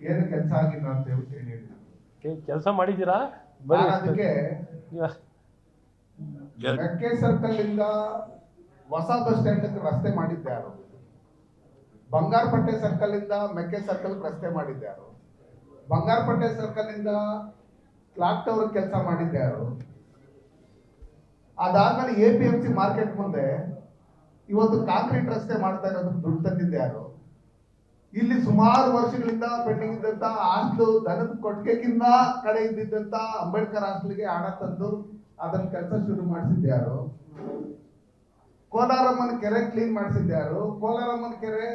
ಏನು ಕೆಲಸ ಆಗಿಲ್ಲ ಅಂತ ಹೇಳ್ಬಿಟ್ಟು ಹೇಳಿ ಕೆಲಸ ಮಾಡಿದ್ದೀರಾ? ನಾನು ಅದಕ್ಕೆ ಮೆಕ್ಕೆ ಸರ್ಕಲ್ ಇಂದ ಹೊಸ ಬಸ್ ಸ್ಟ್ಯಾಂಡ್ ರಸ್ತೆ ಮಾಡಿದ್ದೆ ಯಾರು? ಬಂಗಾರಪಟ್ಟೆ ಸರ್ಕಲ್ ಇಂದ ಮೆಕ್ಕೆ ಸರ್ಕಲ್ ರಸ್ತೆ ಮಾಡಿದ್ದೆ ಯಾರು? ಬಂಗಾರಪಟ್ಟೆ ಸರ್ಕಲ್ ಇಂದ ಕ್ಲಾಕ್ ಟವರ್ ಕೆಲಸ ಮಾಡಿದ್ದೆ ಯಾರು? ಅದಾದ್ಮೇಲೆ A P M C market ಮುಂದೆ ಇವತ್ತು ಕಾಂಕ್ರೀಟ್ ರಸ್ತೆ ಮಾಡ್ತಾ ಇರೋದಕ್ಕೆ ದುಡ್ಡು ತಂದಿದ್ದೆ ಯಾರು? ಇಲ್ಲಿ ಸುಮಾರು ವರ್ಷಗಳಿಂದ ಪೆಂಡಿಂಗ್ ಇದ್ದಂತ ಹಾಸ್ಟ್ಲು, ದನದ ಕೊಟ್ಟಿಗೆಗಿಂತ ಕಡೆ ಇದ್ದಿದ್ದಂತ ಅಂಬೇಡ್ಕರ್ ಹಾಸ್ಟ್ಲಿಗೆ ಹಣ ತಂದು ಅದನ್ನ ಕೆಲಸ ಶುರು ಮಾಡಿಸಿದ್ದೆ ಯಾರು? ಕೋಲಾರಮ್ಮನ ಕೆರೆ ಕ್ಲೀನ್ ಮಾಡಿಸಿದ್ದೆ ಯಾರು? ಕೋಲಾರಮ್ಮನ ಕೆರೆ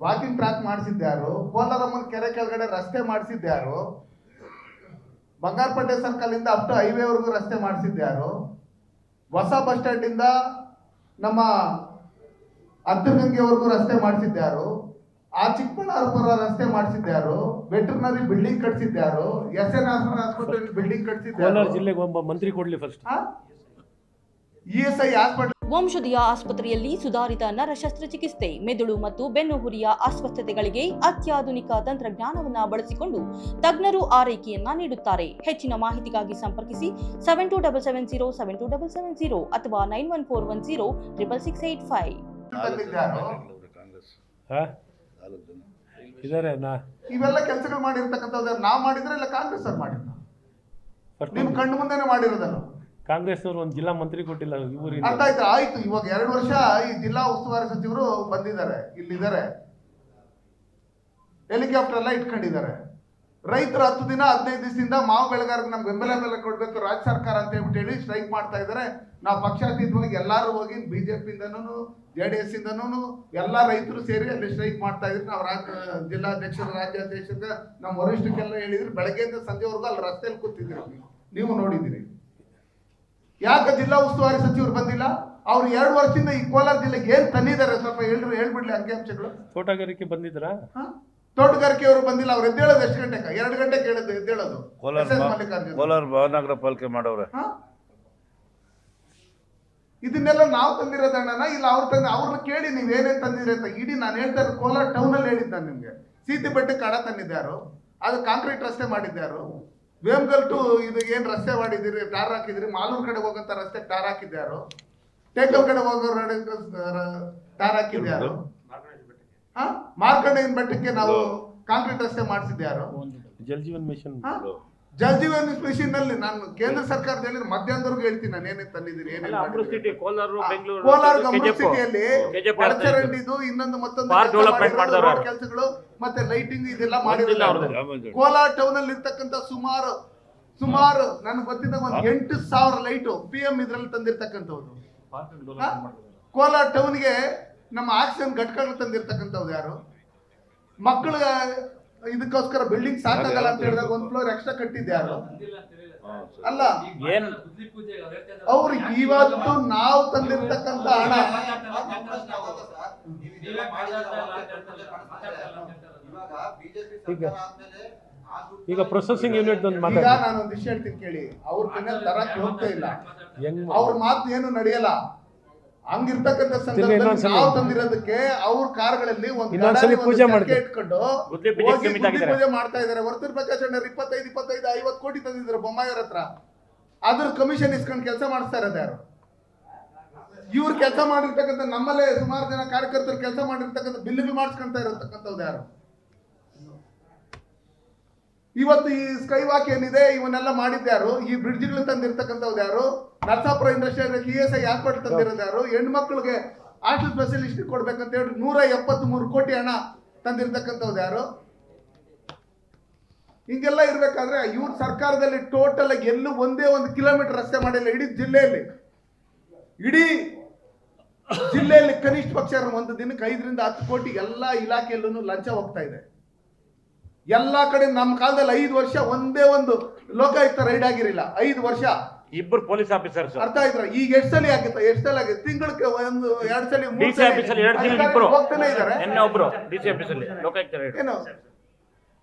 ವಾಕಿಂಗ್ ಟ್ರ್ಯಾಕ್ ಮಾಡಿಸಿದ್ದೆ ಯಾರು? ಕೋಲಾರಮ್ಮನ ಕೆರೆ ಕೆಳಗಡೆ ರಸ್ತೆ ಮಾಡಿಸಿದ್ದೆ ಯಾರು? ಸರ್ಕಲ್ ಇಂದ ಅಪ್ ಟು ಹೈವೇ ವರೆಗೂ ರಸ್ತೆ ಮಾಡಿಸಿದ್ದೆ ಯಾರು? ಹೊಸ ಬಸ್ ಸ್ಟ್ಯಾಂಡ್ ಇಂದ ನಮ್ಮ ಅರ್ಧಗಂಗೆವರೆಗೂ ರಸ್ತೆ ಮಾಡಿಸಿದ್ಯಾರು ಆ ಚಿಕ್ಕಬಳ್ಳಾಪುರ ರಸ್ತೆ ಮಾಡಿಸಿದ್ಯಾರು ವೆಟರ್ನರಿ ಬಿಲ್ಡಿಂಗ್ ಕಟ್ಸಿದ್ಯಾರು ಎಸ್ ಎನ್ ಆಸ್ಪತ್ರೆ ಬಿಲ್ಡಿಂಗ್ ಕೋಲಾರ ಕಟ್ಸಿದ್ಯಾರು ಜಿಲ್ಲೆಗೆ ಒಬ್ಬ ಮಂತ್ರಿ ಕೊಡ್ಲಿ first E S I hospital. ವಂಶದಿಯ ಆಸ್ಪತ್ರೆಯಲ್ಲಿ ಸುಧಾರಿತ ನರ ಶಸ್ತ್ರಚಿಕಿತ್ಸೆ ಮೆದುಳು ಮತ್ತು ಬೆನ್ನುಹುರಿಯ ಅಸ್ವಸ್ಥತೆಗಳಿಗೆ ಅತ್ಯಾಧುನಿಕ ತಂತ್ರಜ್ಞಾನವನ್ನ ಬಳಸಿಕೊಂಡು ತಜ್ಞರು ಆರೈಕೆಯನ್ನ ನೀಡುತ್ತಾರೆ. ಹೆಚ್ಚಿನ ಮಾಹಿತಿಗಾಗಿ ಸಂಪರ್ಕಿಸಿ seven two double seven zero seven two double seven zero ಅಥವಾ nine one four one zero triple six eight five ಹಾ? ಇದಾರೆ ನಾ. ಇವೆಲ್ಲ ಕೆಲಸಗಳು ಮಾಡಿರ್ತಕ್ಕಂಥದ್ದು ನಾವು ಮಾಡಿದ್ರೆ ಇಲ್ಲ ಕಾಂಗ್ರೆಸ್ ಅವ್ರು ಮಾಡಿದ್ರು ನಿಮ್ ಕಣ್ಣು ಮುಂದೆನೆ ಕಾಂಗ್ರೆಸ್ ಕಾಂಗ್ರೆಸ್ನವ್ರು ಒಂದು ಜಿಲ್ಲಾ ಮಂತ್ರಿ ಕೊಟ್ಟಿಲ್ಲ ಇವರಿಂದ ಅರ್ಥ ಆಯ್ತು ಆಯ್ತು. ಇವಾಗ ಎರಡು ವರ್ಷ ಈ ಜಿಲ್ಲಾ ಉಸ್ತುವಾರಿ ಸಚಿವರು ಬಂದಿದ್ದಾರೆ ಇಲ್ಲಿದ್ದಾರೆ. ಹೆಲಿಕಾಪ್ಟರ್ ಎಲ್ಲ ಇಟ್ಕೊಂಡಿದ್ದಾರೆ. ರೈತರು ಹತ್ತು ದಿನ ಹದಿನೈದು ದಿವಸದಿಂದ ಮಾವು ಬೆಳೆಗಾರರಿಗೆ ನಮ್ಗೆ ಬೆಂಬಲ ಬೆಲೆ ಕೊಡಬೇಕು ರಾಜ್ಯ ಸರ್ಕಾರ ಅಂತ ಹೇಳ್ಬಿಟ್ಟು ಹೇಳಿ ಸ್ಟ್ರೈಕ್ ಮಾಡ್ತಾ ಇದ್ದಾರೆ. ನಾವು ಪಕ್ಷಾತೀತವಾಗಿ ಎಲ್ಲರೂ ಹೋಗಿ ಬಿ ಜೆ ಡಿ ಎಸ್ ಇಂದನೂ ಎಲ್ಲ ರೈತರು ಸೇರಿ ಅಲ್ಲಿ ಸ್ಟ್ರೈಕ್ ಮಾಡ್ತಾ ಇದ್ರು. ನಾವು ರಾಜ್ಯ ಜಿಲ್ಲಾಧ್ಯಕ್ಷರು ರಾಜ್ಯಾಧ್ಯಕ್ಷರ ನಮ್ಮ ವರಿಷ್ಠಕ್ಕೆಲ್ಲ ಹೇಳಿದ್ರು. ಬೆಳಗ್ಗೆಯಿಂದ ಸಂಜೆವರೆಗೂ ಅಲ್ಲಿ ರಸ್ತೆಯಲ್ಲಿ ಕೂತಿದ್ರು. ನೀವು ನೋಡಿದಿರಿ ಯಾಕೆ ಜಿಲ್ಲಾ ಉಸ್ತುವಾರಿ ಸಚಿವರು ಬಂದಿಲ್ಲ? ಅವ್ರು ಎರಡು ವರ್ಷದಿಂದ ಈ ಕೋಲಾರ ಜಿಲ್ಲೆಗೆ ಏನ್ ತಂದಿದ್ದಾರೆ? ಸ್ವಲ್ಪ ಹೇಳ್ರು ಹೇಳ್ಬಿಡ್ಲಿ ಅಂಕಿಅಂಶಗಳು ತೋಟಗಾರಿಕೆ ಬಂದಿದ್ರಾ? ತೋಟಗಾರಿಕೆಯವರು ಬಂದಿಲ್ಲ ಅವ್ರು ಎದ್ದೇಳೋದು ಎಷ್ಟು ಗಂಟೆಗೆ ಎರಡು ಗಂಟೆ ಕೇಳಿದ್ದು ಎದ್ದೇಳೋದು. ಕೋಲಾರ ಮಲ್ಲಿಕಾರ್ಜುನ್. ಕೋಲಾರ ಮಹಾನಗರ ಪಾಲಿಕೆ ಮಾಡವ್ರೆ. ಹ? ಇದನ್ನೆಲ್ಲ ನಾವು ತಂದಿರೋದಣ್ಣ ಇಲ್ಲ ಅವ್ರು ತಂದ ಅವ್ರನ್ನ ಕೇಳಿ ನೀವು ಏನೇನು ತಂದಿದ್ರೆ ಅಂತ ಇಡೀ ನಾನು ಹೇಳ್ತಾ ಇರೋದು ಕೋಲಾರ ಟೌನ್ ಅಲ್ಲಿ ಹೇಳಿದ್ದು ನಾನು ನಿಮ್ಗೆ. ಸೀತಿ ಬೆಟ್ಟಕ್ಕೆ ಕಡ ತಂದಿದ್ದಾರು ಅದು ಕಾಂಕ್ರೀಟ್ ರಸ್ತೆ ಮಾಡಿದ್ದಾರು ವೇಮ್ಗಲ್ ಟು ಇದು ಏನ್ ರಸ್ತೆ ಮಾಡಿದ್ದೀರಿ ಟಾರ್ ಹಾಕಿದ್ರಿ ಮಾಲೂರ್ ಕಡೆ ಹೋಗಂತ ರಸ್ತೆ ಟಾರ್ ಹಾಕಿದ್ದಾರು ಟೇಕಲ್ ಕಡೆ ಹೋಗೋ ಟಾರ್ ಹಾಕಿದ್ಯಾರು ಹಾ ಮಾರ್ಕಂಡೇಯನ್ ಬೆಟ್ಟಕ್ಕೆ ನಾವು ಕಾಂಕ್ರೀಟ್ ರಸ್ತೆ ಮಾಡಿಸಿದ್ಯಾರು ಜಲ್ ಜೀವನ್ ಮಿಷನ್. ಹಾ? ಜಲ್ ಜೀವನ್ ಮಿಷನ್ನಲ್ಲಿ ನಾನು ಕೇಂದ್ರ ಸರ್ಕಾರದ ಹೇಳಿದ್ರೆ ಮಧ್ಯಾಹ್ನದವರೆಗೂ ಹೇಳ್ತೀನಿ ನಾನು ಏನೇ ತಂದಿದ್ದೀನಿ ಅಲ್ಲ, ಕೋಲಾರ ಸಿಟಿಯಲ್ಲಿ ಒಳಚರಂಡಿದು ಇನ್ನೊಂದು ಮತ್ತೊಂದು ಕೆಲಸಗಳು ಮತ್ತೆ ಲೈಟಿಂಗ್ ಇದೆಲ್ಲ ಮಾಡಿದ್ರು ಕೋಲಾರ ಟೌನ್ ಅಲ್ಲಿ ಇರ್ತಕ್ಕಂಥ ಸುಮಾರು ಸುಮಾರು ನನಗೆ ಗೊತ್ತಿದ್ದ ಒಂದು ಎಂಟು ಸಾವಿರ ಲೈಟು ಪಿ ಎಂ ಇದ್ರಲ್ಲಿ ತಂದಿರ್ತಕ್ಕಂಥವ್ರು. ಕೋಲಾರ ಟೌನ್ಗೆ ನಮ್ಮ ಆಕ್ಸಿಜನ್ ಘಟಕಗಳು ತಂದಿರ್ತಕ್ಕಂಥವ್ರು ಯಾರು? ಮಕ್ಕಳ ಇದಕ್ಕೋಸ್ಕರ ಬಿಲ್ಡಿಂಗ್ ಸಾಕಾಗಲ್ಲ ಅಂತ ಹೇಳಿದಾಗ ಒಂದು ಫ್ಲೋರ್ ಎಕ್ಸ್ಟ್ರಾ ಕಟ್ಟಿದ್ದೆ ಯಾರು. ಅಲ್ಲ. ಏನ್? ಅವ್ರು ಇವತ್ತು ನಾವು ತಂದಿರ್ತಕ್ಕಂಥ ಹಣ. ಈಗ ಈಗ ಪ್ರೊಸೆಸಿಂಗ್ ಯೂನಿಟ್ ಒಂದು ಈಗ ನಾನು ಒಂದು ವಿಷಯ ಹೇಳ್ತೀನಿ ಕೇಳಿ. ಅವ್ರ ಕಣ್ಣಲ್ಲಿ ತರಕ್ ಹೋಗ್ತಾ ಇಲ್ಲ. ಅವ್ರ ಮಾತು ಏನು ನಡೆಯಲ್ಲ. ಹಂಗಿರ್ತಕ್ಕಂಥ ಸಂದರ್ಭದಲ್ಲಿ. ನಾವು ತಂದಿರೋದಕ್ಕೆ ಅವ್ರ ಕಾರ್ಗಳಲ್ಲಿ ಒಂದು ಪೂಜೆ. ಇಟ್ಕೊಂಡು ಪೂಜೆ ಮಾಡ್ತಾ ಇದಾರೆ ವರ್ತೂರ್ ಪ್ರಕಾಶ್ ಅಣ್ಣರು ಇಪ್ಪತ್ತೈದು ಇಪ್ಪತ್ತೈದು ಐವತ್ತು ಕೋಟಿ ತಂದಿದ್ರು ಬೊಮ್ಮಾಯಿಯವ್ರ ಹತ್ರ ಅದ್ರ ಕಮಿಷನ್ ಇಸ್ಕೊಂಡು ಕೆಲಸ ಮಾಡಿಸ್ತಾ ಇರೋದು ಯಾರು ಇವ್ರು ಕೆಲಸ ಮಾಡಿರ್ತಕ್ಕಂಥ ನಮ್ಮಲ್ಲೇ ಸುಮಾರು ಜನ ಕಾರ್ಯಕರ್ತರು ಕೆಲಸ ಮಾಡಿರ್ತಕ್ಕಂಥ ಬಿಲ್ಗಳು ಮಾಡಿಸ್ಕೊಂತ ಇರತಕ್ಕಂಥದ್ದು ಯಾರು ಇವತ್ತು ಈ ಸ್ಕೈ ವಾಕ್ ಏನಿದೆ, ಇವನ್ನೆಲ್ಲ ಮಾಡಿದ್ಯಾರು ಈ ಬ್ರಿಡ್ಜ್ಗಳು ತಂದಿರ್ತಕ್ಕಂಥವ್ದು ಯಾರು? Narasapura industrial E S I hospital ತಂದಿರೋದು ಯಾರು? ಹೆಣ್ಮಕ್ಳಿಗೆ ಹಾಸ್ಟೆಲ್ ಸ್ಪೆಷಲಿಸ್ಟ್ ಕೊಡ್ಬೇಕಂತ ಹೇಳಿ ನೂರ ಎಪ್ಪತ್ತ್ ಮೂರು ಕೋಟಿ ಹಣ ತಂದಿರ್ತಕ್ಕಂಥವ್ದು ಯಾರು? ಹಿಂಗೆಲ್ಲ ಇರಬೇಕಾದ್ರೆ ಇವ್ರ ಸರ್ಕಾರದಲ್ಲಿ ಟೋಟಲ್ ಆಗಿ ಎಲ್ಲೂ ಒಂದೇ ಒಂದು ಕಿಲೋಮೀಟರ್ ರಸ್ತೆ ಮಾಡಿಲ್ಲ ಇಡೀ ಜಿಲ್ಲೆಯಲ್ಲಿ. ಇಡೀ ಜಿಲ್ಲೆಯಲ್ಲಿ ಕನಿಷ್ಠ ಪಕ್ಷ ಒಂದು ದಿನಕ್ಕೆ ಐದರಿಂದ ಹತ್ತು ಕೋಟಿ ಎಲ್ಲಾ ಇಲಾಖೆಯಲ್ಲೂ ಲಂಚ ಹೋಗ್ತಾ ಇದೆ. ಎಲ್ಲಾ ಕಡೆ ನಮ್ಮ ಕಾಲದಲ್ಲಿ ಐದು ವರ್ಷ ಒಂದೇ ಒಂದು ಲೋಕಾಯುಕ್ತ ರೈಡ್ ಆಗಿರಲಿಲ್ಲ. ಐದು ವರ್ಷ. ಇಬ್ಬರು ಪೊಲೀಸ್ ಆಫೀಸರ್ ಅರ್ಥ ಆಯ್ತು ಈಗ ಎಷ್ಟು ಸಲ ಆಗಿತ್ತ? ಎಷ್ಟು ಸಲ ಆಗಿತ್ತು? ತಿಂಗಳಿಗೆ ಒಂದು ಎರಡು ಸಲ ಮೂರ್ ಡಿ ಸಿ ಸಲ ಆಫೀಸಲ್ಲಿ ಎರಡು ತಿಂಗಳು ಅಧಿಕಾರಿಗಳು ಇಬ್ರು. ಹೋಗ್ತಾನೆ ಇದ್ದಾರೆ. ನಿನ್ನೆ ಒಬ್ರು? ಡಿ ಸಿ ಆಫೀಸಲ್ಲಿ. ಲೋಕಾಯುಕ್ತ ರೇಡ್. ಏನು?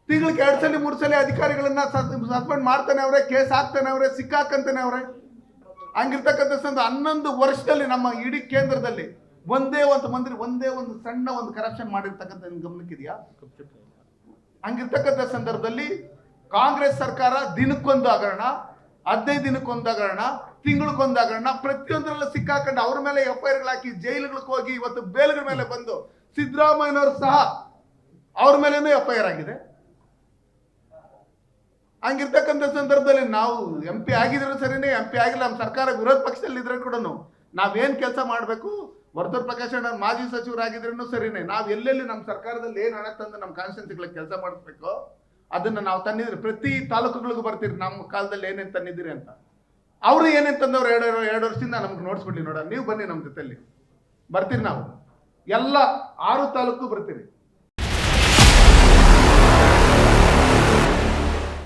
ತಿಂಗಳಿಗೆ ಎರಡು ಸಲ ಮೂರು ಸಲ ಅಧಿಕಾರಿಗಳನ್ನ ಸಸ್ಪೆಂಡ್ ಮಾಡ್ತಾನೆ ಅವ್ರೆ ಕೇಸ್ ಹಾಕ್ತಾನೆ ಅವ್ರೆ ಸಿಕ್ಕಾಕಂತಾನೆ ಅವ್ರೆ. ಹಂಗಿರ್ತಕ್ಕಂಥ ಸಂದ ಹನ್ನೊಂದು ವರ್ಷದಲ್ಲಿ ನಮ್ಮ ಇಡೀ ಕೇಂದ್ರದಲ್ಲಿ ಒಂದೇ ಒಂದು ಮಂತ್ರಿ ಒಂದೇ ಒಂದು ಸಣ್ಣ ಒಂದು ಕರಪ್ಷನ್ ಮಾಡಿರ್ತಕ್ಕಂಥ ಗಮನಕ್ಕಿದೆಯಾ? ಹಂಗಿರ್ತಕ್ಕಂಥ ಸಂದರ್ಭದಲ್ಲಿ ಕಾಂಗ್ರೆಸ್ ಸರ್ಕಾರ ದಿನಕ್ಕೊಂದು ಹಗರಣ, ಹದಿನೈದು ದಿನಕ್ಕೊಂದು ಹಗರಣ, ತಿಂಗಳಿಗೊಂದು ಹಗರಣ, ಪ್ರತಿಯೊಂದರಲ್ಲೂ ಸಿಕ್ಕಾಕೊಂಡು ಅವ್ರ ಮೇಲೆ ಎಫ್ ಐ ಹಾಕಿ ಜೈಲುಗಳಿಗೆ ಹೋಗಿ ಇವತ್ತು ಬೇಲ್ಗಳ ಮೇಲೆ ಬಂದು ಸಿದ್ದರಾಮಯ್ಯನವರು ಸಹ ಅವ್ರ ಮೇಲೇನೂ ಎಫ್ ಐ ಆರ್ ಆಗಿದೆ. ಹಂಗಿರ್ತಕ್ಕಂಥ ಸಂದರ್ಭದಲ್ಲಿ ನಾವು ಎಂ ಪಿ ಆಗಿದ್ರು ಸರಿನೇ ಎಂ ಪಿ ಆಗಿಲ್ಲ ನಮ್ಮ ಸರ್ಕಾರ ವಿರೋಧ ಪಕ್ಷದಲ್ಲಿ ಇದ್ರೆ ಕೂಡ ನಾವೇನ್ ಕೆಲಸ ಮಾಡಬೇಕು ವರ್ತೂರ್ ಪ್ರಕಾಶ್ ಅಣ್ಣ ಮಾಜಿ ಸಚಿವರಾಗಿದ್ರೂ ಸರಿನೇ. ನಾವು ಎಲ್ಲೆಲ್ಲಿ ನಮ್ಮ ಸರ್ಕಾರದಲ್ಲಿ ಏನು ಹಣ ತಂದು ನಮ್ಮ ಕಾನ್ಸ್ಟಿಟ್ಯೂನ್ಸಿಗಳಿಗೆ ಕೆಲಸ ಮಾಡಿಸ್ಬೇಕು ಅದನ್ನ ನಾವು ತಂದಿದ್ರೆ ಪ್ರತಿ ತಾಲೂಕುಗಳಿಗೂ ಬರ್ತೀರಿ. ನಮ್ಮ ಕಾಲದಲ್ಲಿ ಏನೇನು ತಂದಿದ್ದೀರಿ ಅಂತ. ಅವರು ಏನೇನು ತಂದವ್ರು ಎರಡು ಎರಡು ವರ್ಷದಿಂದ ನಮ್ಗೆ ನೋಡಿಸ್ಬಿಡಿ ನೋಡ ನೀವು ಬನ್ನಿ ನಮ್ಮ ಜೊತೆಲಿ ಬರ್ತೀರಿ ನಾವು. ಎಲ್ಲ ಆರು ತಾಲೂಕು ಬರ್ತೀರಿ.